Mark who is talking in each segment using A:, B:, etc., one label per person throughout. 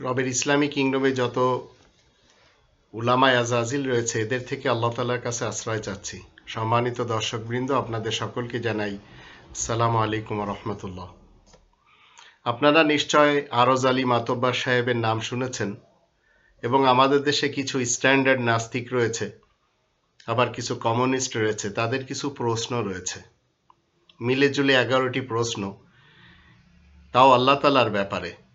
A: রবের ইসলামী কিংডমে যত উলামায় আজাজিল রয়েছে, এদের থেকে আল্লাহ তালার কাছে আশ্রয় চাচ্ছি। সম্মানিত দর্শকবৃন্দ, আপনাদের সকলকে জানাই সালাম আলাইকুম রহমতুল্লাহ। আপনারা নিশ্চয় আরজ আলী মাতব্বার সাহেবের নাম শুনেছেন এবং আমাদের দেশে কিছু স্ট্যান্ডার্ড নাস্তিক রয়েছে, আবার কিছু কমিউনিস্ট রয়েছে, তাদের কিছু প্রশ্ন রয়েছে। মিলে জুলে এগারোটি প্রশ্ন, তাও আল্লাহ তালার ব্যাপারে।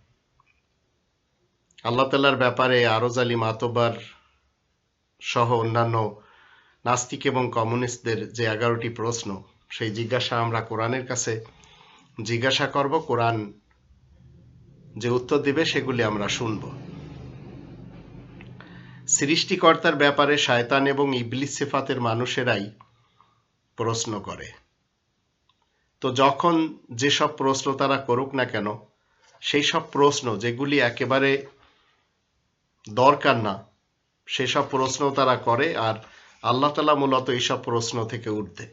A: আল্লাহ তালার ব্যাপারে আরজ আলী মাতব্বার সহ অন্যান্য নাস্তিক এবং কমিউনিস্টদের যে এগারোটি প্রশ্ন, সেই জিজ্ঞাসা আমরা কোরআনের কাছে জিজ্ঞাসা করব। কোরআন যে উত্তর দিবে সেগুলি আমরা শুনব। সৃষ্টিকর্তার ব্যাপারে শায়তান এবং ইবলিস সেফাতের মানুষেরাই প্রশ্ন করে। তো যখন যেসব প্রশ্ন তারা করুক না কেন, সেই সব প্রশ্ন যেগুলি একেবারে দরকার না। সেসব প্রশ্ন তারা করে আর আল্লাহ তালা মূলত এইসব প্রশ্ন থেকে উঠতে।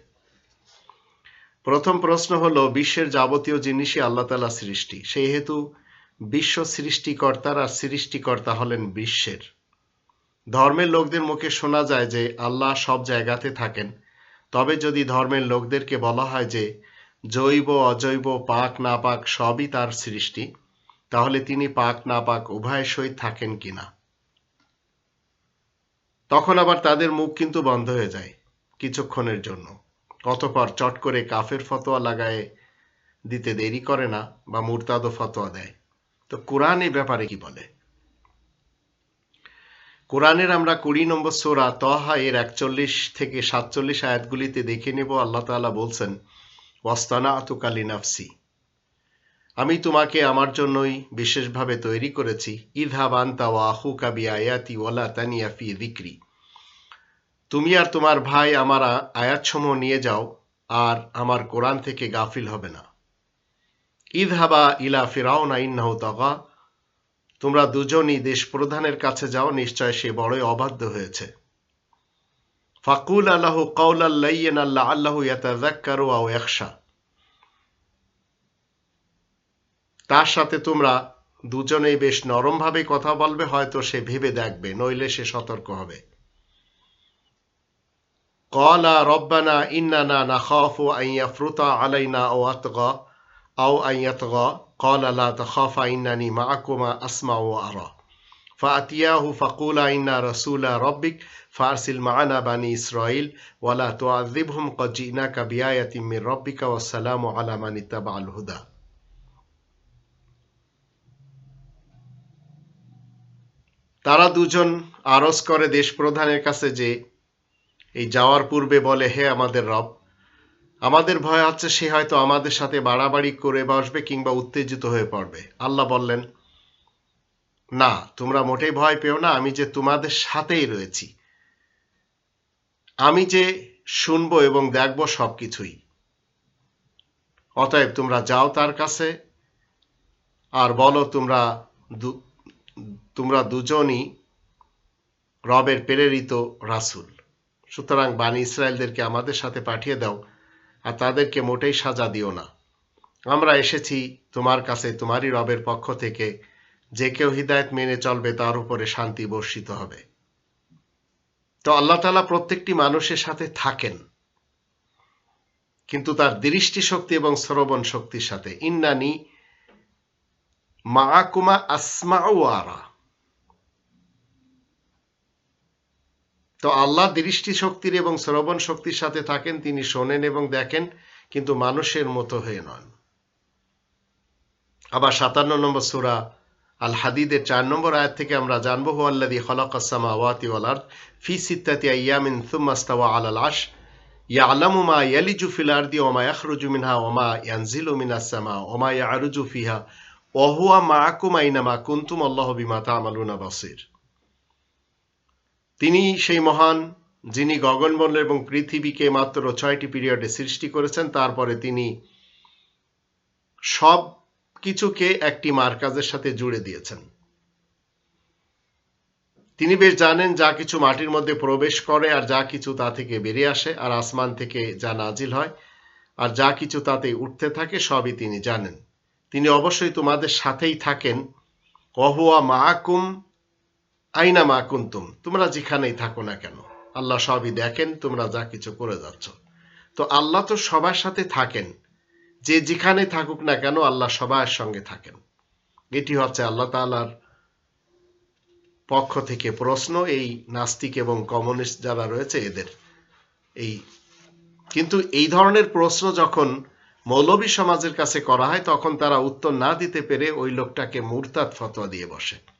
A: প্রথম প্রশ্ন হলো, বিশ্বের যাবতীয় জিনিসই আল্লাহ তালা সৃষ্টি। সেই হেতু বিশ্ব সৃষ্টিকর্তার আর সৃষ্টিকর্তা হলেন বিশ্বের। ধর্মের লোকদের মুখে শোনা যায় যে আল্লাহ সব জায়গাতে থাকেন। তবে যদি ধর্মের লোকদেরকে বলা হয় যে জৈব, অজৈব, পাক না পাক সবই তার সৃষ্টি, তাহলে তিনি পাক না পাক উভয় সহিত থাকেন কিনা? তখন আবার তাদের মুখ কিন্তু বন্ধ হয়ে যায় কিছুক্ষণের জন্য। অতপর চট করে কাফের ফতোয়া লাগায় দিতে দেরি করে না বা মুরতাদ ফতোয়া দেয়। তো কোরআন এই ব্যাপারে কি বলে? কোরআনের আমরা কুড়ি নম্বর সোরা তহা এর একচল্লিশ থেকে সাতচল্লিশ আয়াতগুলিতে দেখে নেব, আল্লাহ তাআলা বলছেন ওয়াস্তানা আতুকালি নাফসি আমি তোমাকে আমার জন্যই বিশেষভাবে তৈরি করেছি। ইদহাবান্তা ওয়া আহু কাবি আয়াতি ওলা তানিয়া ফি তুমি আর তোমার ভাই আমার আয়াতসমূহ নিয়ে যাও, আর আমার কোরআন থেকে গাফিল হবে না। ইদহাবা ইলা ফিরাউনা ইন্নাহু তাগা। তোমরা দুজনই দেশ প্রধানের কাছে যাও, নিশ্চয় সে বড়ই অবাধ্য হয়েছে। ফাকুল আল্লাহ কৌল আল্লাহ আল্লাহ আল্লাহ ইয়াতাজাক্কারু আও একশা তার সাথে তোমরা দুজনেই বেশ নরমভাবে কথা বলবে হয়তো সে ভেবে দেখবে নইলে সে সতর্ক হবে কলা রব্বানা ইন্নানা নাখাফু আন ইয়াফরুতা আলাইনা ও আতগা আও আন ইয়াতগা قال لا تخافا إنني معكما أسمع وأرى فأتياه فقولا إنا رسول ربك فأرسل معنا بني إسرائيل ولا تعذبهم قد جئناك بآية من ربك والسلام على من اتبع الهدى তারা দুজন আরজ করে দেশ প্রধানের কাছে যে, এই যাওয়ার পূর্বে বলে, হে আমাদের রব, আমাদের ভয় হচ্ছে সে হয়তো আমাদের সাথে বাড়াবাড়ি করে বসবে কিংবা উত্তেজিত হয়ে পড়বে। আল্লাহ বললেন, না, তোমরা মোটেই ভয় পেও না, আমি যে তোমাদের সাথেই রয়েছি। আমি যে শুনব এবং দেখব সব কিছুই অতএব তোমরা যাও তার কাছে আর বলো তোমরা তোমরা দুজনই রবের প্রেরিত রাসুল। সুতরাং বাণী ইসরায়েলদেরকে আমাদের সাথে পাঠিয়ে দাও আর তাদেরকে মোটেই সাজা দিও না। আমরা এসেছি তোমার কাছে, তোমারই রবের পক্ষ থেকে। যে কেউ হৃদায়ত মেনে চলবে, তার উপরে শান্তি বর্ষিত হবে। তো আল্লাহ তালা প্রত্যেকটি মানুষের সাথে থাকেন। কিন্তু তার দৃষ্টি শক্তি এবং শ্রবণ শক্তির সাথে। ইন্নানি মাকুমা আসমা আরা তো আল্লাহ দৃষ্টি শক্তির এবং শ্রবণ শক্তির সাথে থাকেন, তিনি শোনেন এবং দেখেন, কিন্তু মানুষের মতো হয়ে নন। আবার সাতান্ন নম্বর সুরা আল হাদিদের চার নম্বর আয়াত থেকে আমরা জানব হু আল্লাদি খলাকাসমা ওয়াতি ওয়ালার ফি সিত্তাতি আইয়ামিন সুম্মাস্তাওয়া আলাল আশ ইয়ালামু মা ইয়ালিজু ফিল আরদি ওমা ইয়াখরুজু মিনহা ওমা ইয়ানজিলু মিনাস সামা ইয়ারুজু ফিহা ওহুয়া মাআকুম আইনামা কুনতুম আল্লাহু বিমা তা'মালুনা বাসির। তিনি সেই মহান যিনি গগনমণ্ডল এবং পৃথিবীকে মাত্র ছয়টি পিরিয়ডে সৃষ্টি করেছেন, তারপরে তিনি সব কিছুকে একটি মার্কাজের সাথে জুড়ে দিয়েছেন। তিনি বেশ জানেন যা কিছু মাটির মধ্যে প্রবেশ করে আর যা কিছু তা থেকে বেরিয়ে আসে আর আসমান থেকে যা নাজিল হয় আর যা কিছু তাতে উঠতে থাকে, সবই তিনি জানেন। তিনি অবশ্যই তোমাদের সাথেই থাকেন। কহুয়া মাকুম আইনা মা কুন্তুম, তোমরা যেখানেই থাকো না কেন, আল্লাহ সবই দেখেন, তোমরা যা কিছু করে যাচ্ছ। তো আল্লাহ তো সবার সাথে থাকেন। যে যেখানে থাকুক না কেন, আল্লাহ সবার সঙ্গে থাকেন। এটি হচ্ছে আল্লাহ তাআলার পক্ষ থেকে প্রশ্ন, এই নাস্তিক এবং কমিউনিস্ট যারা রয়েছে এদের। এই, কিন্তু এই ধরনের প্রশ্ন যখন মৌলবী সমাজের কাছে করা হয়, তখন তারা উত্তর না দিতে পেরে ওই লোকটাকে মুরতাদ ফতোয়া দিয়ে বসে।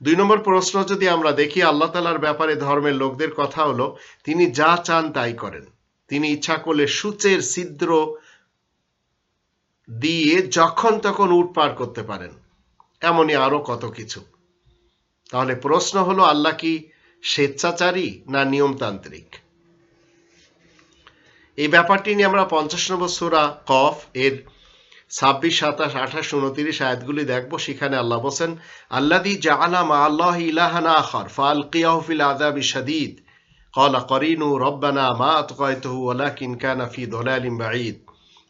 A: দুই নম্বর প্রশ্ন যদি আমরা দেখি, আল্লাহ তালার ব্যাপারে ধর্মের লোকদের কথা হলো, তিনি যা চান তাই করেন। তিনি ইচ্ছা করলে সূচের ছিদ্র দিয়ে যখন তখন উট পার করতে পারেন, এমনই আরও কত কিছু। তাহলে প্রশ্ন হলো, আল্লাহ কি স্বেচ্ছাচারী না নিয়মতান্ত্রিক? এই ব্যাপারটি নিয়ে আমরা পঞ্চাশ নম্বর সুরা কফ এর ছাব্বিশ সাতাশ আঠাশ উনত্রিশ আয়াতগুলি দেখব সেখানে আল্লাহ বলছেন আল্লাদি জাআলা মা আল্লাহ ইলাহানা আখর ফাল কিয়াহু ফিল আযাবি শাদীদ قال قرينه ربنا ما أطغيته ولكن كان في ضلال بعيد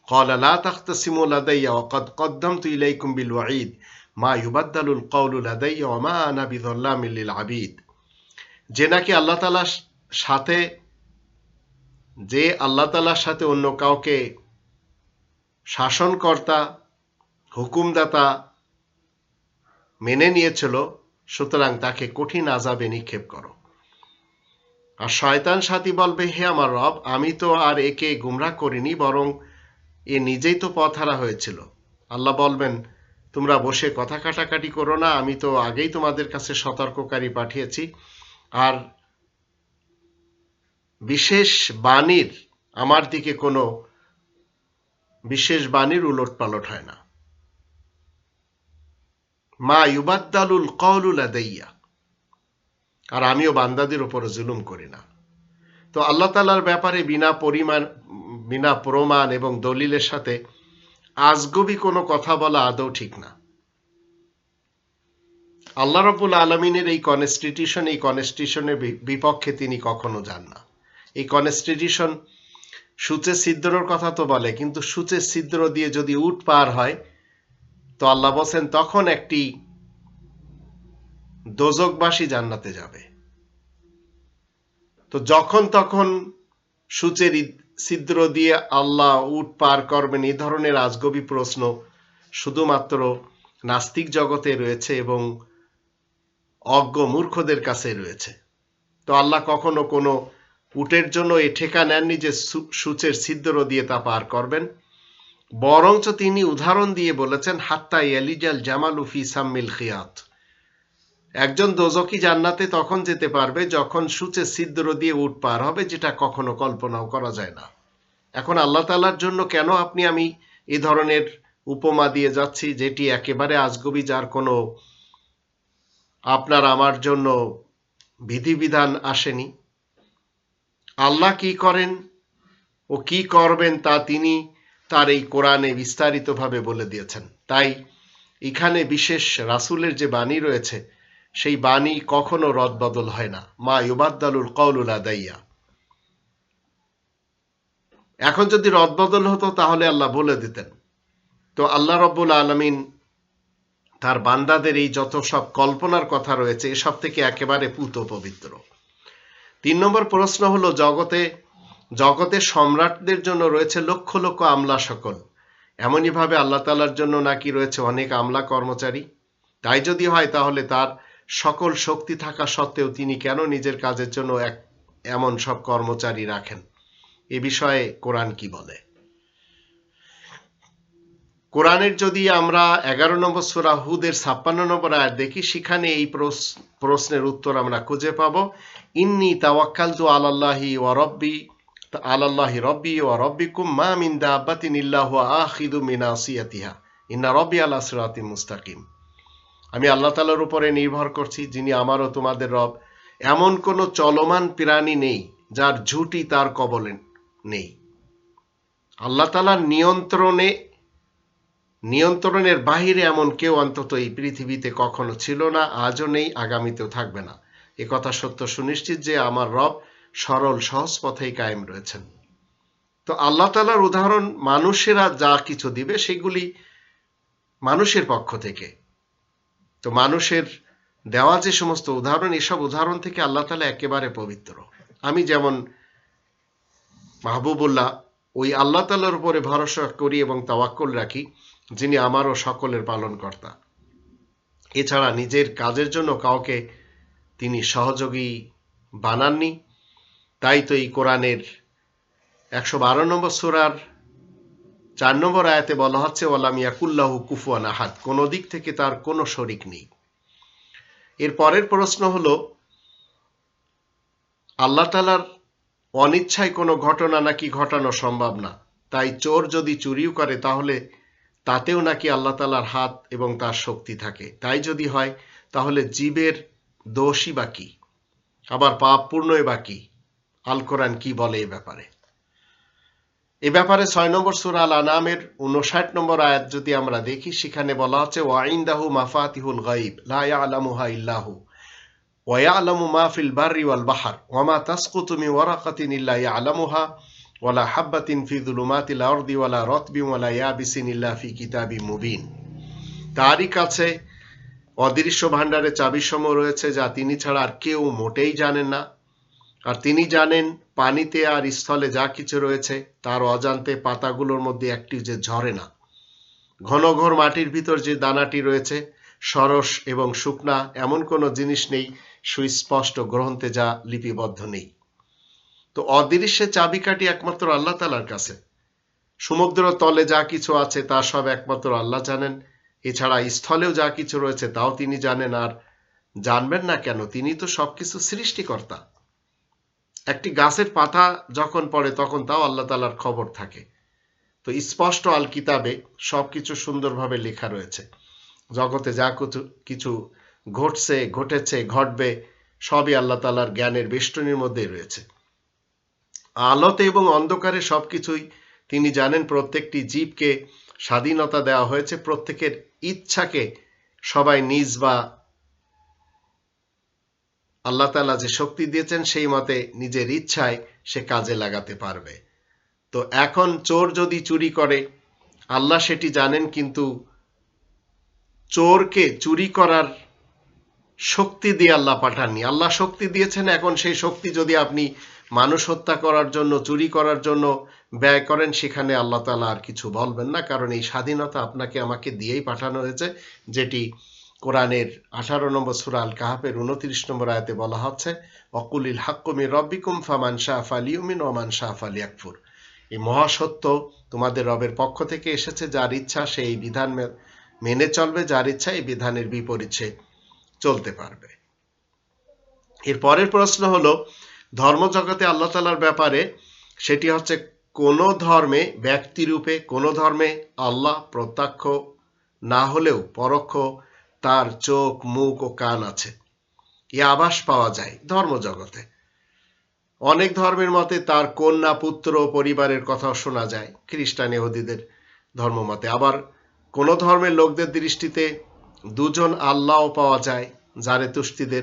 A: قال لا تختصموا لدي وقد قدمت إليكم بالوعيد ما يبدل القول لدي وما أنا بظلام للعبيد যে নাকি আল্লাহ তালার সাথে যে আল্লাহ তালার সাথে অন্য কাউকে শাসনকর্তা, হুকুমদাতা মেনে নিয়েছিল, সুতরাং তাকে কঠিন আজাবে নিক্ষেপ করো। আর শয়তান সাথী বলবে, হে আমার রব, আমি তো আর একে গুমরা করিনি, বরং এ নিজেই তো পথহারা হয়েছিল। আল্লাহ বলবেন, তোমরা বসে কথা কাটাকাটি করো না, আমি তো আগেই তোমাদের কাছে সতর্ককারী পাঠিয়েছি। আর বিশেষ বাণীর আমার দিকে কোনো বিশেষ বাণীর উলট পালট হয় না। মা ইউবাদ্দালুল কওলুল আদাইয়া আর আমিও বান্দাদের উপরে জুলুম করি না। তো আল্লাহ তালার ব্যাপারে বিনা পরিমাণ, বিনা প্রমাণ এবং দলিলের সাথে আজগবি কোনো কথা বলা আদৌ ঠিক না। আল্লাহ রবুল আলমিনের এই কনস্টিটিউশন এই কনস্টিটিউশনের বিপক্ষে তিনি কখনো যান না। এই কনস্টিটিউশন সূচে ছিদ্রর কথা তো বলে, কিন্তু সূচে ছিদ্র দিয়ে যদি উট পার হয়, তো আল্লাহ বলছেন, তখন একটি দোজকবাসী জান্নাতে যাবে। তো যখন তখন সূচের ছিদ্র দিয়ে আল্লাহ উট পার করবেন, এই ধরনের আজগবি প্রশ্ন শুধুমাত্র নাস্তিক জগতে রয়েছে এবং অজ্ঞ মূর্খদের কাছে রয়েছে। তো আল্লাহ কখনো কোনো উটের জন্য এ ঠেকা নেননি যে সূচের ছিদ্র দিয়ে তা পার করবেন। বরঞ্চ তিনি উদাহরণ দিয়ে বলেছেন, হাত্তা এলিজাল জামাল উফি সাম্মিল খিয়াত। একজন দোজকি জান্নাতে তখন যেতে পারবে যখন সূচে ছিদ্র দিয়ে উট পার হবে, যেটা কখনো কল্পনাও করা যায় না। এখন আল্লাহ তালার জন্য কেন আপনি আমি এ ধরনের উপমা দিয়ে যাচ্ছি, যেটি একেবারে আজগবি যার কোনো আপনার আমার জন্য বিধিবিধান আসেনি? আল্লাহ কি করেন ও কি করবেন তা তিনি তার এই কোরআনে বিস্তারিতভাবে বলে দিয়েছেন। তাই এখানে বিশেষ রাসুলের যে বাণী রয়েছে, সেই বাণী কখনো রদবদল হয় না। মা ইউবাদ্দালুল কৌলুল আদাইয়া। এখন যদি রদবদল হতো, তাহলে আল্লাহ বলে দিতেন। তো আল্লাহ রব্বুল আলমিন তার বান্দাদের এই যত সব কল্পনার কথা রয়েছে, এসব থেকে একেবারে পুত পবিত্র তিন নম্বর প্রশ্ন হলো, জগতে জগতে সম্রাটদের জন্য রয়েছে লক্ষ লক্ষ আমলা সকল। এমনইভাবে আল্লাহ তালার জন্য নাকি রয়েছে অনেক আমলা কর্মচারী। তাই যদি হয় তাহলে তার সকল শক্তি থাকা সত্ত্বেও তিনি কেন নিজের কাজের জন্য এক, এমন সব কর্মচারী রাখেন? এ বিষয়ে কোরআন কি বলে? কোরআনের যদি আমরা এগারো নম্বর সুরা হুদের ছাপ্পান্ন নম্বর আয়াত দেখি, সেখানে এই প্রশ্নের উত্তর আমরা খুঁজে পাব। ইন্নি তাওয়াক্কাল তু আলাল্লাহি ও রব্বি, আলাল্লাহি রব্বি ও রব্বিকুম মা মিন দাব্বাতিন ইল্লাহু আখিদু মিন আসিয়াতিহা ইন্না রব্বি আলা সিরাতি মুস্তাকিম। আমি আল্লাহ তালার উপরে নির্ভর করছি, যিনি আমারও তোমাদের রব। এমন কোনো চলমান প্রাণী নেই, যার ঝুটি তার কবলে নেই। আল্লাহ তালার নিয়ন্ত্রণে নিয়ন্ত্রণের বাহিরে এমন কেউ অন্তত এই পৃথিবীতে কখনো ছিল না, আজও নেই, আগামীতেও থাকবে না। কথা সত্য সুনিশ্চিত যে আমার রব সরল, সহজ পথেই কায়েম রয়েছেন। তো আল্লাহ তালার উদাহরণ, মানুষেরা যা কিছু দিবে সেগুলি মানুষের পক্ষ থেকে। তো মানুষের দেওয়া যে সমস্ত উদাহরণ, এসব উদাহরণ থেকে আল্লাহ তালা একেবারে পবিত্র। আমি যেমন মাহবুবুল্লাহ ওই আল্লাহ তালার উপরে ভরসা করি এবং তাওয়াক্কুল রাখি যিনি আমারও সকলের পালনকর্তা। এছাড়া নিজের কাজের জন্য কাউকে তিনি সহযোগী বানাননি। তাই তো এই কোরআনের একশো বারো নম্বর সুরার চার নম্বর আয়াতে বলা হচ্ছে, ওয়ালাম ইয়াকুল্লাহু কুফুয়ান আহাদ। কোনো দিক থেকে তার কোনো শরিক নেই। এর পরের প্রশ্ন হলো, আল্লাহ তালার অনিচ্ছায় কোনো ঘটনা নাকি ঘটানো সম্ভব না। তাই চোর যদি চুরিও করে, তাহলে তাতেও নাকি আল্লাহ তালার হাত এবং তার শক্তি থাকে। তাই যদি হয়, তাহলে জীবের দোষই বা কি? আবার পাপ পূর্ণই বা কি? আল কোরআন কি বলে এ ব্যাপারে? এ ব্যাপারে ছয় নম্বর সুর আল আনামের উনষাট নম্বর আয়াত যদি আমরা দেখি, সেখানে বলা হচ্ছে ওয়াইন্দাহু মাফাতিহুল গাইব লায়া ইয়ালামুহা ইল্লাহু, ওয়া ইয়ালামু মা ফিল বাররি ওয়াল বাহর, ওয়া মা তাসকুতু মিন ওয়ারাকাতিন ইল্লা ইয়ালামুহা ওয়ালা হাব্বাতিন ফিদুলুমাতিল আরদি ওয়ালা রতবি ওয়ালা ইয়াবিসিন ইল্লা ফি কিতাবি মুবিন তারই কাছে অদৃশ্য ভাণ্ডারে চাবিসম রয়েছে যা তিনি ছাড়া আর কেউ মোটেই জানেন না। আর তিনি জানেন পানিতে আর স্থলে যা কিছু রয়েছে, তার অজান্তে পাতাগুলোর মধ্যে একটি যে ঝরে না। ঘনঘর মাটির ভিতর যে দানাটি রয়েছে, সরস এবং শুকনা, এমন কোনো জিনিস নেই সুস্পষ্ট গ্রন্থে যা লিপিবদ্ধ নেই। তো অদৃশ্যে চাবিকাঠি একমাত্র আল্লাহ তালার কাছে। সমুদ্র তলে যা কিছু আছে তা সব একমাত্র আল্লাহ জানেন। এছাড়া স্থলেও যা কিছু রয়েছে তাও তিনি জানেন, আর জানবেন না কেন, তিনি তো সবকিছু সৃষ্টিকর্তা। একটি গাছের পাতা যখন পড়ে তখন তাও আল্লাহ তালার খবর থাকে। তো স্পষ্ট আল কিতাবে সবকিছু সুন্দরভাবে লেখা রয়েছে। জগতে যা কিছু কিছু ঘটছে, ঘটেছে, ঘটবে, সবই আল্লাহ তালার জ্ঞানের বেষ্টনীর মধ্যেই রয়েছে। আলোতে এবং অন্ধকারে সবকিছুই তিনি জানেন প্রত্যেকটি জীবকে স্বাধীনতা দেওয়া হয়েছে, প্রত্যেকের ইচ্ছাকে সবাই নিজ বা আল্লাহ তালা যে শক্তি দিয়েছেন, সেই মতে নিজের ইচ্ছায় সে কাজে লাগাতে পারবে। তো এখন চোর যদি চুরি করে, আল্লাহ সেটি জানেন, কিন্তু চোরকে চুরি করার শক্তি দিয়ে আল্লাহ পাঠাননি। আল্লাহ শক্তি দিয়েছেন, এখন সেই শক্তি যদি আপনি মানুষ হত্যা করার জন্য, চুরি করার জন্য ব্যয় করেন, সেখানে আল্লাহ তালা আর কিছু বলবেন না। কারণ এই স্বাধীনতা আপনাকে আমাকে দিয়েই পাঠানো হয়েছে, যেটি কোরআনের আঠারো নম্বর সুরাল কাহাপের উনত্রিশ নম্বর আয়তে বলা হচ্ছে, অকুলিল হাক্কুমি রব্বিকুম ফামান শাহ ফালিউমিন ওমান শাহ ফালিয়াকফুর। এই মহাসত্য তোমাদের রবের পক্ষ থেকে এসেছে, যার ইচ্ছা সেই বিধান মেনে চলবে, যার ইচ্ছা এই বিধানের বিপরীতে চলতে পারবে। এর পরের প্রশ্ন হলো ধর্মজগতে আল্লাহ তালার ব্যাপারে সেটি হচ্ছে কোন ধর্মে ব্যক্তিরূপে কোন ধর্মে আল্লাহ প্রত্যক্ষ না হলেও পরোক্ষ তার চোখ, মুখ ও কান আছে। এ আভাস পাওয়া যায় ধর্মজগতে। অনেক ধর্মের মতে তার কন্যা, পুত্র ও পরিবারের কথাও শোনা যায় খ্রিস্টান ইহুদিদের ধর্মমতে আবার কোন ধর্মের লোকদের দৃষ্টিতে দুজন আল্লাহও পাওয়া যায় জারে তুষ্টিদের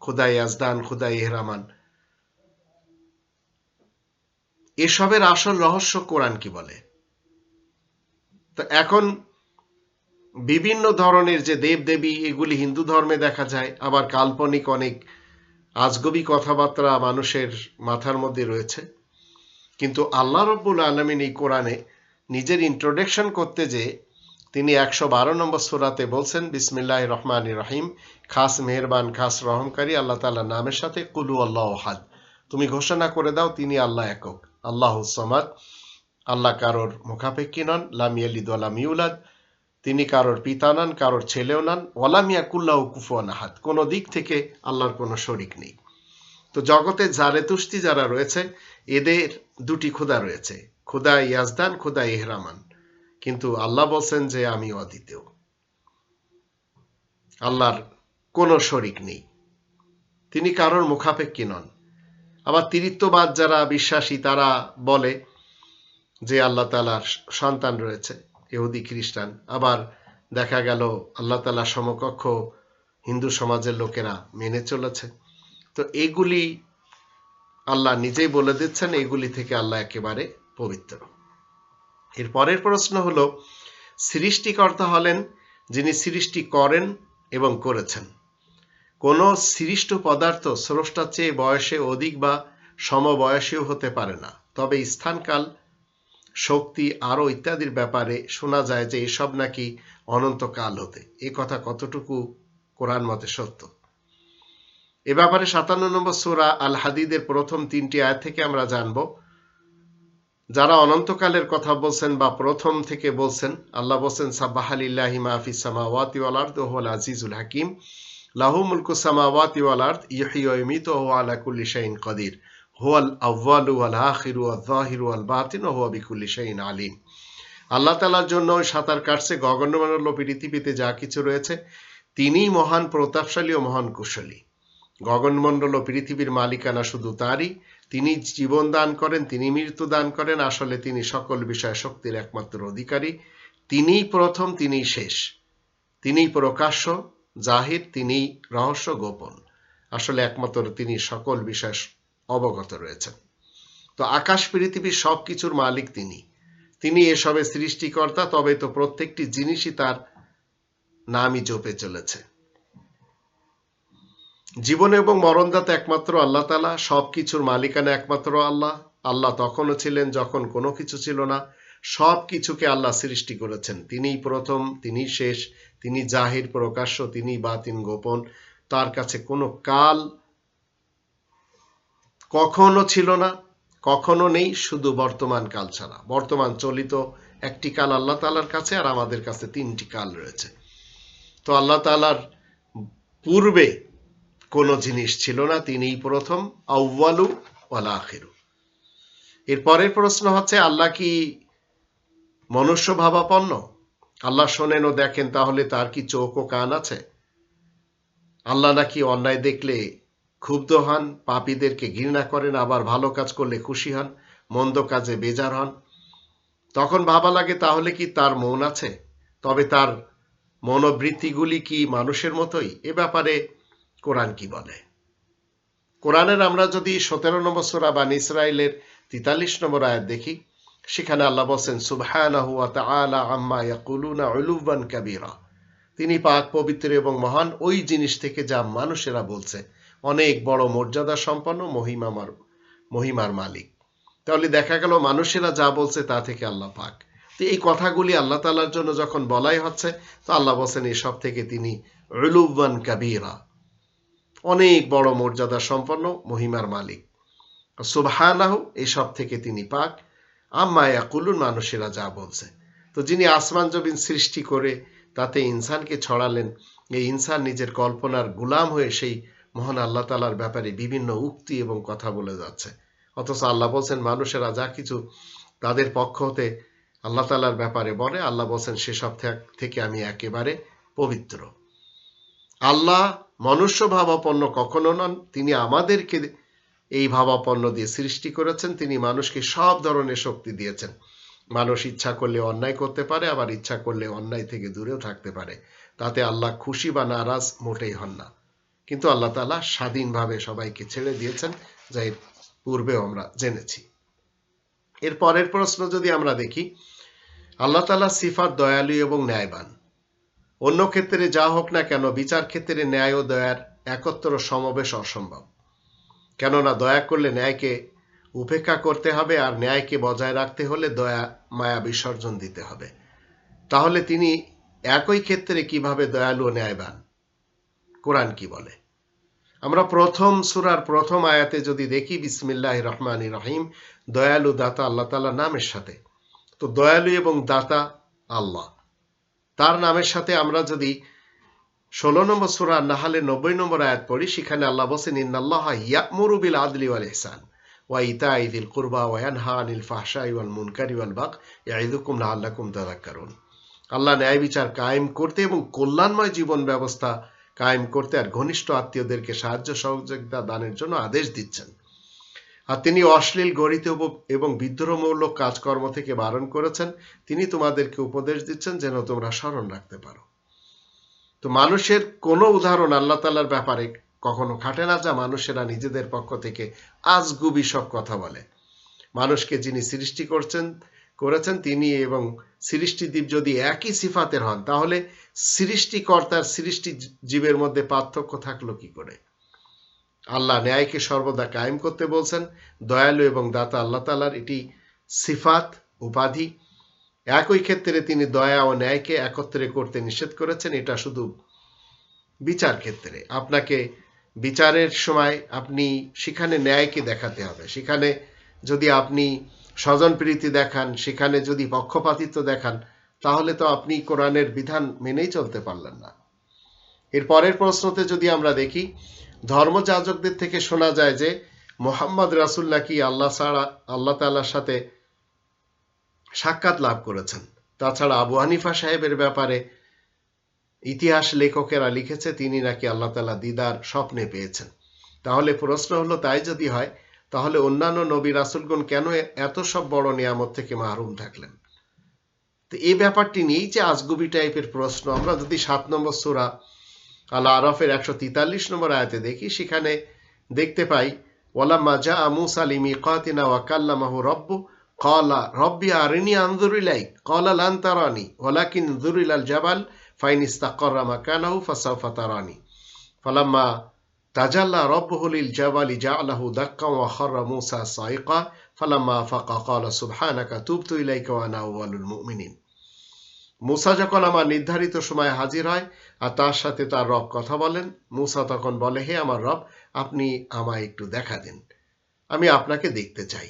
A: খুদাই আজদান, খুদাই এহরামান। এসবের আসল রহস্য কোরআন কি বলে? তো এখন বিভিন্ন ধরনের যে দেব দেবী এগুলি হিন্দু ধর্মে দেখা যায়, আবার কাল্পনিক অনেক আজগবি কথাবার্তা মানুষের মাথার মধ্যে রয়েছে। কিন্তু আল্লাহ রব্বুল আলমিন এই কোরআনে নিজের ইন্ট্রোডাকশন করতে যে তিনি একশো বারো নম্বর সুরাতে বলছেন বিসমিল্লাহ রহমান রহিম, খাস মেহরবান, খাস রহমকারী, আল্লাহ তাল্লাহ নামের সাথে কুলু আল্লাহ হাদ তুমি ঘোষণা করে দাও, তিনি আল্লাহ একক। আল্লাহ সমাদ। আল্লাহ কারোর মুখাপেক্ষী নন লামিয়ালিদ ওয়ালাম ইউলাদ। তিনি কারোর পিতা নন, কারোর ছেলেও নন। ওয়ালামিয়া কুল্লাহ কুফুয়ান আহাদ। কোনো দিক থেকে আল্লাহর কোনো শরিক নেই। তো জগতে জারেতুস্তি যারা রয়েছে, এদের দুটি ক্ষুদা রয়েছে। ক্ষুদা ইয়াজদান ক্ষুদা ইহরামান। কিন্তু আল্লাহ বলছেন যে, আমি অদ্বিতীয়। আল্লাহর কোনো শরিক নেই। তিনি কারোর মুখাপেক্ষী নন। আবার তিরিত্ববাদ যারা বিশ্বাসী, তারা বলে যে আল্লাহ তালার সন্তান রয়েছে, ইহুদি, খ্রিস্টান। আবার দেখা গেল আল্লাহ তালা সমকক্ষ হিন্দু সমাজের লোকেরা মেনে চলেছে। তো এগুলি আল্লাহ নিজেই বলে দিচ্ছেন, এগুলি থেকে আল্লাহ একেবারে পবিত্র। এর পরের প্রশ্ন হলো, সৃষ্টিকর্তা হলেন যিনি সৃষ্টি করেন এবং করেছেন। কোন সৃষ্ট পদার্থ স্রষ্টার চেয়ে বয়সে অধিক বা সমবয়সীও হতে পারে না। তবে স্থানকাল, শক্তি আরও ইত্যাদির ব্যাপারে শোনা যায় যে এসব নাকি অনন্তকাল হতে। এ কথা কতটুকু কোরআন মতে সত্য? এ ব্যাপারে সাতান্ন নম্বর সুরা আল হাদিদের প্রথম তিনটি আয় থেকে আমরা জানব। যারা অনন্তকালের কথা বলছেন বা প্রথম থেকে বলছেন, আল্লাহ বলছেন, সাব্বাহালিল্লাহি মাহফিস সামাওয়াতি ওয়াল আজিজুল হাকিম। লাহু মুলকু সামাওয়াতি ওয়াল ওয়া ওয়া আলা কুল্লি শাইইন কাদির। হুয়াল আউয়ালু ওয়াল আখিরু যাহিরু ওয়াল বাতিন, ওয়া হুয়া বিকুল্লি শাইইন আলিম। আল্লাহ তাআলার জন্য কাটছে পৃথিবীতে যা কিছু রয়েছে, তিনিই মহান প্রতাপশালী ও মহান কুশলী। গগনমণ্ডল পৃথিবীর মালিকানা শুধু তারই তিনি জীবন দান করেন তিনি মৃত্যু দান করেন, আসলে তিনি সকল বিষয় শক্তির একমাত্র অধিকারী। তিনিই প্রথম, তিনিই শেষ। তিনিই প্রকাশ্য জাহির তিনিই রহস্য গোপন। আসলে একমাত্র তিনি সকল বিষয় অবগত রয়েছেন। তো আকাশ পৃথিবীর সব কিছুর মালিক তিনি। তিনি এসবের সৃষ্টিকর্তা, তবে তো প্রত্যেকটি জিনিসই তার নামই জপে চলেছে। জীবন এবং মরণদাতা একমাত্র আল্লাহ তালা সব কিছুর মালিকানা একমাত্র আল্লাহ। আল্লাহ তখনও ছিলেন যখন কোনো কিছু ছিল না সব কিছুকে আল্লাহ সৃষ্টি করেছেন। তিনিই প্রথম, তিনিই শেষ তিনি জাহির প্রকাশ্য, তিনি বাতিন গোপন, তার কাছে কোনো কাল কখনো ছিল না, কখনো নেই, শুধু বর্তমান কাল ছাড়া। বর্তমান চলিত একটি কাল আল্লাহ তালার কাছে আর আমাদের কাছে তিনটি কাল রয়েছে। তো আল্লাহ তালার পূর্বে কোনো জিনিস ছিল না, তিনিই প্রথম আউ্বালু ওয়ালা আখেরু। প্রশ্ন হচ্ছে, আল্লাহ কি মনুষ্য ভাবাপন্ন? আল্লাহ শোনেন ও দেখেন, তাহলে তার কি চোখ ও কান আছে? আল্লাহ নাকি অন্যায় দেখলে ক্ষুব্ধ হন, পাপীদেরকে ঘৃণা করেন, আবার ভালো কাজ করলে খুশি হন, মন্দ কাজে বেজার হন। তখন ভাবা লাগে, তাহলে কি তার মন আছে? তবে তার মনোবৃত্তিগুলি কি মানুষের মতোই? এ ব্যাপারে কোরআন কি বলে? কোরআনের আমরা যদি সতেরো নম্বর সোরা বান ইসরায়েলের তিতাল্লিশ নম্বর আয়াত দেখি সেখানে আল্লাহ বলছেন উলুবান কাবীরা। তিনি পাক, পবিত্র এবং মহান ওই জিনিস থেকে যা মানুষেরা বলছে। অনেক বড় মর্যাদা সম্পন্ন মহিমামার, মহিমার মালিক। তাহলে দেখা গেল মানুষেরা যা বলছে তা থেকে আল্লাহ পাক। তো এই কথাগুলি আল্লাহ তালার জন্য যখন বলাই হচ্ছে, তো আল্লাহ বলছেন, এসব থেকে তিনি উলুবান কাবীরা। অনেক বড় মর্যাদা সম্পন্ন মহিমার মালিক। সুবহানাহু, এসব থেকে তিনি পাক। আম্মা ইয়াকুলুন, মানুষেরা যা বলছে। তো যিনি আসমান জমিন সৃষ্টি করে, তাতে ইনসানকে ছড়ালেন, এই ইনসান নিজের কল্পনার গুলাম হয়ে সেই মহান আল্লাহ তালার ব্যাপারে বিভিন্ন উক্তি এবং কথা বলে যাচ্ছে। অথচ আল্লাহ বলছেন, মানুষেরা যা কিছু তাদের পক্ষ হতে আল্লাহ তালার ব্যাপারে বলে, আল্লাহ বলছেন, সেসব থেকে আমি একেবারে পবিত্র। আল্লাহ মনুষ্য ভাবাপন্ন কখনো নন, তিনি আমাদেরকে এই ভাবাপন্ন দিয়ে সৃষ্টি করেছেন। তিনি মানুষকে সব ধরনের শক্তি দিয়েছেন। মানুষ ইচ্ছা করলে অন্যায় করতে পারে, আবার ইচ্ছা করলে অন্যায় থেকে দূরেও থাকতে পারে। তাতে আল্লাহ খুশি বা নারাজ মোটেই হন না। কিন্তু আল্লাহ তালা স্বাধীনভাবে সবাইকে ছেড়ে দিয়েছেন, যা এর পূর্বেও আমরা জেনেছি। এর পরের প্রশ্ন যদি আমরা দেখি, আল্লাহ তালা সিফার দয়ালু এবং ন্যায়বান। অন্য ক্ষেত্রে যা হোক না কেন, বিচার ক্ষেত্রে ন্যায় ও দয়ার একত্র সমাবেশ অসম্ভব। কেননা দয়া করলে ন্যায়কে উপেক্ষা করতে হবে আর ন্যায়কে বজায় রাখতে হলে দয়া, মায়া বিসর্জন দিতে হবে। তাহলে তিনি একই ক্ষেত্রে কীভাবে দয়ালু ন্যায়বান? কোরআন কি বলে? আমরা প্রথম সুরার প্রথম আয়াতে যদি দেখি, বিসমিল্লাহ রহমান রহিম, দয়ালু দাতা আল্লাহ তালা নামের সাথে। তো দয়ালু এবং দাতা আল্লাহ। তার নামের সাথে আমরা যদি ষোলো নম্বর সুরা নাহালে নব্বই নম্বর আয়াত পড়ি, সেখানে আল্লাহ বসেন ইন্নাল্লাহ আদলি ওয়াল ইহসান ওয়া ইতা ইদিল কুরবা আনিল ফাহশাই ওয়াল মুনকারি ওয়াল বাগ ইয়াইদুকুম আল্লাহ ন্যায় বিচার কায়েম করতে এবং কল্যাণময় জীবন ব্যবস্থা কায়েম করতে আর ঘনিষ্ঠ আত্মীয়দেরকে সাহায্য সহযোগিতা দানের জন্য আদেশ দিচ্ছেন। আর তিনি অশ্লীল গরিত এবং বিদ্রোহমূলক কাজকর্ম থেকে বারণ করেছেন। তিনি তোমাদেরকে উপদেশ দিচ্ছেন যেন তোমরা স্মরণ রাখতে পারো। তো মানুষের কোনো উদাহরণ আল্লাহ তালার ব্যাপারে কখনো খাটে না যা মানুষেরা নিজেদের পক্ষ থেকে আজগুবি সব কথা বলে। মানুষকে যিনি সৃষ্টি করছেন, করেছেন, তিনি এবং সৃষ্টিদ্বীপ যদি একই সিফাতের হন, তাহলে সৃষ্টিকর্তার সৃষ্টি জীবের মধ্যে পার্থক্য থাকল কি করে? আল্লাহ ন্যায়কে সর্বদা কায়েম করতে বলছেন, দয়ালু এবং দাতা আল্লাহ তালার এটি সিফাত, উপাধি একই ক্ষেত্রে তিনি দয়া ও ন্যায়কে একত্রে করতে নিষেধ করেছেন, এটা শুধু বিচার ক্ষেত্রে। আপনাকে বিচারের সময় আপনি, সেখানে ন্যায়কে দেখাতে হবে। সেখানে যদি আপনি স্বজন প্রীতি দেখান, সেখানে যদি পক্ষপাতিত্ব দেখান, তাহলে তো আপনি কোরআনের বিধান মেনেই চলতে পারলেন না। এর পরের প্রশ্নতে যদি আমরা দেখি, ধর্মযাজকদের থেকে শোনা যায় যে, মোহাম্মদ রাসুল নাকি আল্লাহ ছাড়া, আল্লাহ তাল্লার সাথে সাক্ষাৎ লাভ করেছেন। তাছাড়া আবু হানিফা সাহেবের ব্যাপারে ইতিহাস লেখকেরা লিখেছে, তিনি নাকি আল্লাহ তালা দিদার স্বপ্নে পেয়েছেন। তাহলে প্রশ্ন হলো, তাই যদি হয়, তাহলে অন্যান্য নবী রাসুলগণ কেন এত সব বড় নিয়ামত থেকে মাহরুম থাকলেন? তো এই ব্যাপারটি নিয়েই যে আজগুবি টাইপের প্রশ্ন, আমরা যদি সাত নম্বর সুরা আল্লাহ আরফের একশো তেতাল্লিশ নম্বর আয়াতে দেখি, সেখানে দেখতে পাই ওলাম্মা জা মুসা লিমি কাতিনা ওয়াকাল্লামাহু রব্বু কলা রব্বি আরিনি আন্দুরিলাই কলা লান তারানি ওলাকিন দুরিলাল জাবাল ফাইন ইস্তাকর্রা মাকানাহু ফাসাউফা তারানি ফালাম্মা তাজাল্লা রব্বহু লিল জাবালি জাআলাহু দাক্কা ওয়া খাররা মুসা সাইকা ফালাম্মা ফাকা ক্বালা সুবহানাকা তুবতু ইলাইকা ওয়া আনা আউয়ালুল মুমিনিন মুসা যখন আমার নির্ধারিত সময় হাজির হয় আর তার সাথে তার রব কথা বলেন, মুসা তখন বলে, হে আমার রব, আপনি আমায় একটু দেখা দিন, আমি আপনাকে দেখতে চাই।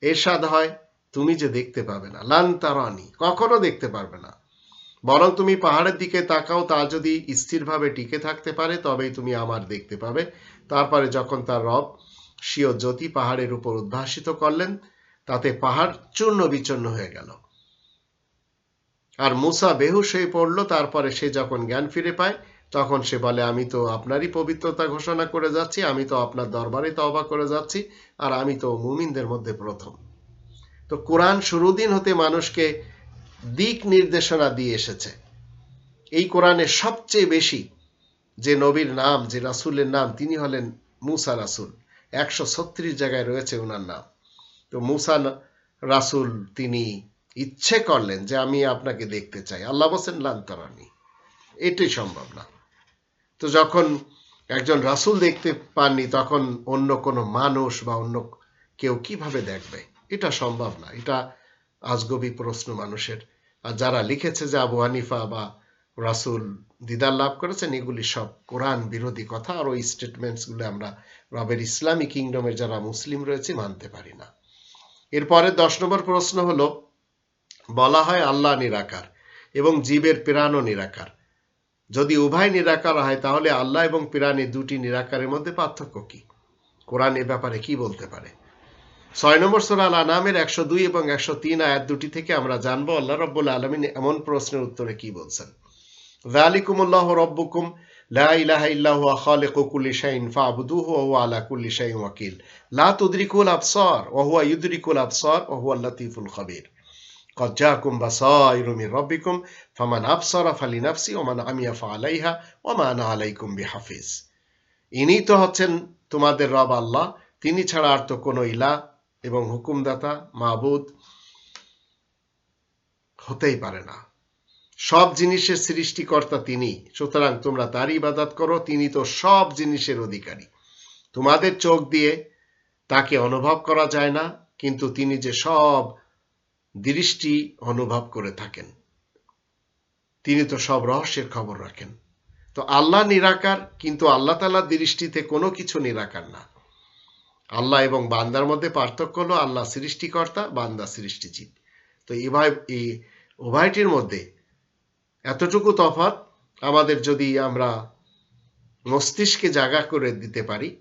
A: এরশাদ হয়, তুমি যে দেখতে পাবে না। লান কখনো দেখতে পারবে না। বরং তুমি পাহাড়ের দিকে তাকাও, তা যদি স্থিরভাবে টিকে থাকতে পারে, তবেই তুমি আমার দেখতে পাবে। তারপরে যখন তার রব স্বীয় জ্যোতি পাহাড়ের উপর উদ্ভাসিত করলেন, তাতে পাহাড় চূর্ণ বিচূর্ণ হয়ে গেল। আর মুসা বেহুশ হয়ে পড়ল, তারপরে সে যখন জ্ঞান ফিরে পায় তখন সে বলে, আমি তো আপনারই পবিত্রতা ঘোষণা করে যাচ্ছি, আমি তো আপনার দরবারে তবা করে যাচ্ছি, আর আমি তো মুমিনদের মধ্যে প্রথম। তো কোরআন শুরুদিন হতে মানুষকে দিক নির্দেশনা দিয়ে এসেছে। এই কোরআনে সবচেয়ে বেশি যে নবীর নাম, যে রাসুলের নাম, তিনি হলেন মুসা রাসুল। একশো ছত্রিশ জায়গায় রয়েছে ওনার নাম। তো মুসা রাসুল তিনি ইচ্ছে করলেন যে আমি আপনাকে দেখতে চাই। আল্লাহ বসেন লান্তরানি এটাই সম্ভব না। তো যখন একজন রাসুল দেখতে পাননি, তখন অন্য কোনো মানুষ বা অন্য কেউ কীভাবে দেখবে? এটা সম্ভব না। এটা আজগবি প্রশ্ন মানুষের। আর যারা লিখেছে যে আবু হানিফা বা রাসুল দিদার লাভ করেছেন, এগুলি সব কোরআন বিরোধী কথা। আর ওই স্টেটমেন্টসগুলো আমরা রবের ইসলামী কিংডমের যারা মুসলিম রয়েছে, মানতে পারি না। এরপরে দশ নম্বর প্রশ্ন হলো, বলা হয় আল্লাহ নিরাকার এবং জীবের প্রাণও নিরাকার। যদি উভয় নিরাকার হয় তাহলে আল্লাহ এবং প্রাণী দুটি নিরাকারের মধ্যে পার্থক্য কি কোরআন এ ব্যাপারে কি বলতে পারে ছয় নম্বর সোরাল আনামের একশো দুই এবং একশো তিন আয়াত দুটি থেকে আমরা জানবো আল্লাহ রব্বুল আলমিন এমন প্রশ্নের উত্তরে কি বলছেন জালিকুমুল্লাহ রব্বুকুম লা ইলাহা ইল্লাহু খালিকু কুল্লি শাইইন ফাবুদুহু ওয়া হুয়া আলা কুল্লি শাইইন ওয়াকিল লা তুদরিকুল আবসার ওয়া হুয়া ইউদরিকুল আবসার ওয়া হুয়া লাতিফুল খাবীর قد جاءكم بصائر من ربكم فمن أبصر فلنفسه ومن عمي فعليها وما أنا عليكم بحفيظ ইনি তো হচ্ছেন তোমাদের রব আল্লাহ তিনি ছাড়া আর তো কোনো ইলা এবং হুকুমদাতা মাহবুদ হতেই পারে না সব জিনিসের সৃষ্টিকর্তা তিনি সুতরাং তোমরা তারই ইবাদত করো তিনি তো সব জিনিসের অধিকারী তোমাদের চোখ দিয়ে তাকে অনুভব করা যায় না কিন্তু তিনি যে সব দৃষ্টি অনুভব করে থাকেন তিনি তো সব রহস্যের খবর রাখেন। তো আল্লাহ নিরাকার, কিন্তু আল্লাহ তালার দৃষ্টিতে কোনো কিছু নিরাকার না। আল্লাহ এবং বান্দার মধ্যে পার্থক্য হলো আল্লাহ সৃষ্টিকর্তা, বান্দা সৃষ্টিজীব। তো এভাবে এই উভয়টির মধ্যে এতটুকু তফাৎ আমাদের যদি আমরা মস্তিষ্কে জাগা করে দিতে পারি,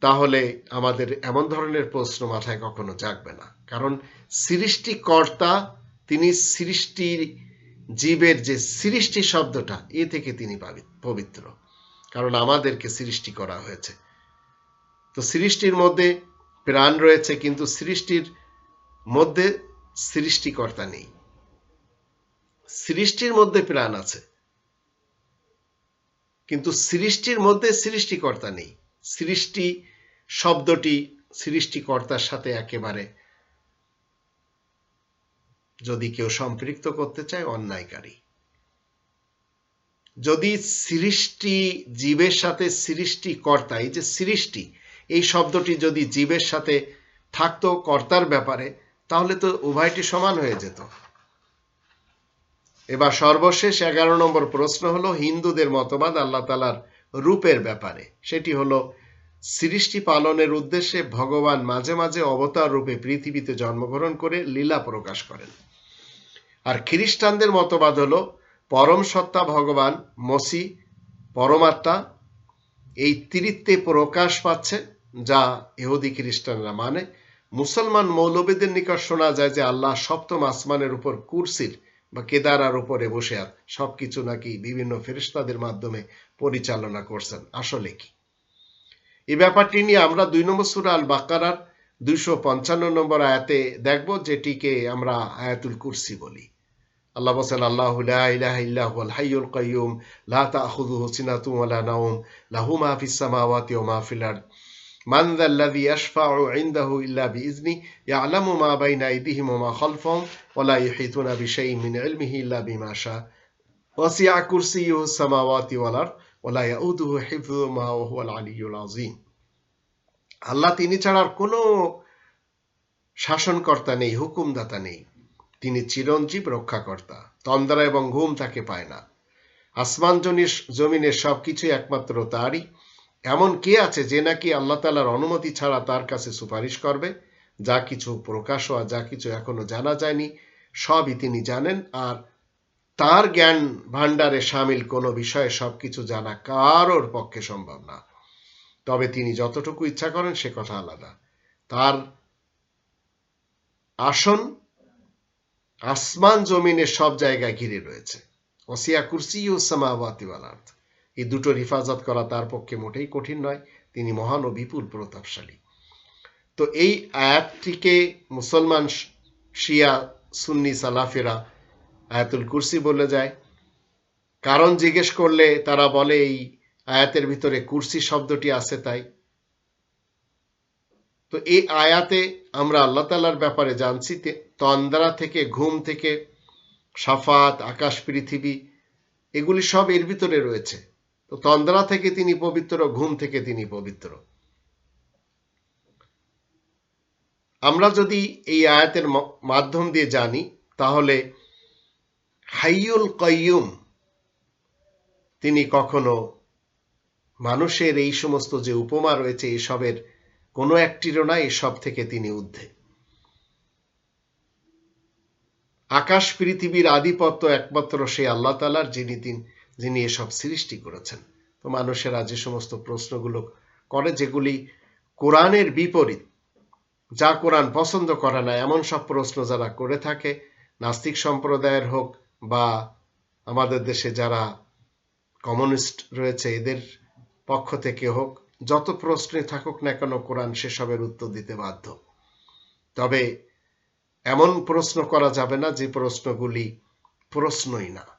A: তাহলে আমাদের এমন ধরনের প্রশ্ন মাথায় কখনো জাগবে না। কারণ সৃষ্টিকর্তা, তিনি সৃষ্টির জীবের যে সৃষ্টি শব্দটা, এ থেকে তিনি পবিত্র। কারণ আমাদেরকে সৃষ্টি করা হয়েছে। তো সৃষ্টির মধ্যে প্রাণ রয়েছে, কিন্তু সৃষ্টির মধ্যে সৃষ্টিকর্তা নেই। সৃষ্টির মধ্যে প্রাণ আছে, কিন্তু সৃষ্টির মধ্যে সৃষ্টিকর্তা নেই। সৃষ্টি শব্দটি সৃষ্টিকর্তার সাথে একেবারে যদি কেউ সম্পৃক্ত করতে চায় অন্যায়কারী। যদি সৃষ্টি জীবের সাথে সৃষ্টি কর্তা এই যে সৃষ্টি, এই শব্দটি যদি জীবের সাথে থাকতো কর্তার ব্যাপারে, তাহলে তো উভয়টি সমান হয়ে যেত। এবার সর্বশেষ এগারো নম্বর প্রশ্ন হলো হিন্দুদের মতবাদ আল্লাহ তালার রূপের ব্যাপারে। সেটি হলো, সৃষ্টি পালনের উদ্দেশ্যে ভগবান মাঝে মাঝে অবতার রূপে পৃথিবীতে জন্মগ্রহণ করে লীলা প্রকাশ করেন। আর খ্রিস্টানদের মতবাদ হলো, পরম সত্তা ভগবান, মসি, পরমাত্মা, এই ত্রিত্বে প্রকাশ পাচ্ছে, যা ইহুদি খ্রিস্টানরা মানে। মুসলমান মৌলবীদের নিকট শোনা যায় যে আল্লাহ সপ্তম আসমানের উপর কুরসির বা কেদারার উপরে বসে আর সবকিছু নাকি বিভিন্ন ফেরিস্তাদের মাধ্যমে পরিচালনা করছেন। আসলে কি? এই ব্যাপারটি নিয়ে আমরা দুই নম্বর সুরা আল বাকারার দুইশো পঞ্চান্ন নম্বর আয়াতে দেখব, যেটিকে আমরা আয়াতুল কুরসি বলি। আল্লাহ বলছেন, আল্লাহ ইলাহ ইল্লাহুল হাইয়ুল কাইয়ুম, লা তাখুযুহু সিনাতুন ওয়ালা নাওম, লাহু মা ফিস সামাওয়াতি ওয়া মা ফিল আরদ। মান যাল্লাযী ইয়াশফা'ু ইনদাহু ইল্লা বিইজনি ইয়া'লামু মা বাইনা আইদিহিম ওয়া মা খালফাহুম, ওয়া লা ইউহিতুনা বিশাইইন মিন ইলমিহি ইল্লা বিমা শাআ ওয়াসিআ কুরসিয়্যুহু সামাওয়াতি ওয়াল আরদ, ওয়া লা ইয়াউদুহু হিফযুহুমা ওয়া হুয়াল আলিয়্যুল আযীম। আল্লাহ তিনি ছাড়া আর কোনো শাসনকর্তা নেই, হুকুমদাতা নেই। তিনি চিরঞ্জীব রক্ষাকর্তা। তন্দ্রা এবং ঘুম তাকে পায় না। আসমান জমিনের সবকিছুই একমাত্র তারই। এমন কে আছে যে নাকি আল্লাহ তালার অনুমতি ছাড়া তার কাছে সুপারিশ করবে? যা কিছু প্রকাশ হওয়া, যা কিছু এখনও জানা যায়নি, সবই তিনি জানেন। আর তার জ্ঞান ভাণ্ডারে সামিল কোনো বিষয়ে সবকিছু জানা কারোর পক্ষে সম্ভব না। তবে তিনি যতটুকু ইচ্ছা করেন সে কথা আলাদা। তার আসন আসমান জমিনের সব জায়গায় ঘিরে রয়েছে। ওসিয়া কুরসি ও সামাওয়াতি ওয়ালার্থ এই দুটোর হিফাজত করা তার পক্ষে মোটেই কঠিন নয়, তিনি মহান ও বিপুল প্রতাপশালী। তো এই আয়াতটিকে মুসলমান শিয়া, সুন্নি সালাফেরা আয়াতুল কুরসি বলে যায়। কারণ জিজ্ঞেস করলে তারা বলে, এই আয়াতের ভিতরে কুরসি শব্দটি আছে তাই। তো এই আয়াতে আমরা আল্লাহ তালার ব্যাপারে জানছি তন্দ্রা থেকে, ঘুম থেকে সাফাত আকাশ, পৃথিবী, এগুলি সব এর ভিতরে রয়েছে। তো তন্দ্রা থেকে তিনি পবিত্র, ঘুম থেকে তিনি পবিত্র। আমরা যদি এই আয়াতের মাধ্যম দিয়ে জানি, তাহলে হাইয়ুল কয়ুম তিনি কখনো মানুষের এই সমস্ত যে উপমা রয়েছে, এসবের কোনো একটিরও না এসব থেকে তিনি ঊর্ধ্বে। আকাশ পৃথিবীর আধিপত্য একমাত্র সেই আল্লাহ তালার যিনি তিন যিনি এসব সৃষ্টি করেছেন। তো মানুষেরা যে সমস্ত প্রশ্নগুলো করে, যেগুলি কোরআনের বিপরীত, যা কোরআন পছন্দ করে না, এমন সব প্রশ্ন যারা করে থাকে, নাস্তিক সম্প্রদায়ের হোক বা আমাদের দেশে যারা কমিউনিস্ট রয়েছে, এদের পক্ষ থেকে হোক যত প্রশ্নে থাকুক না কেন কোরআন সেসবের উত্তর দিতে বাধ্য। তবে এমন প্রশ্ন করা যাবে না যে প্রশ্নগুলি প্রশ্নই না।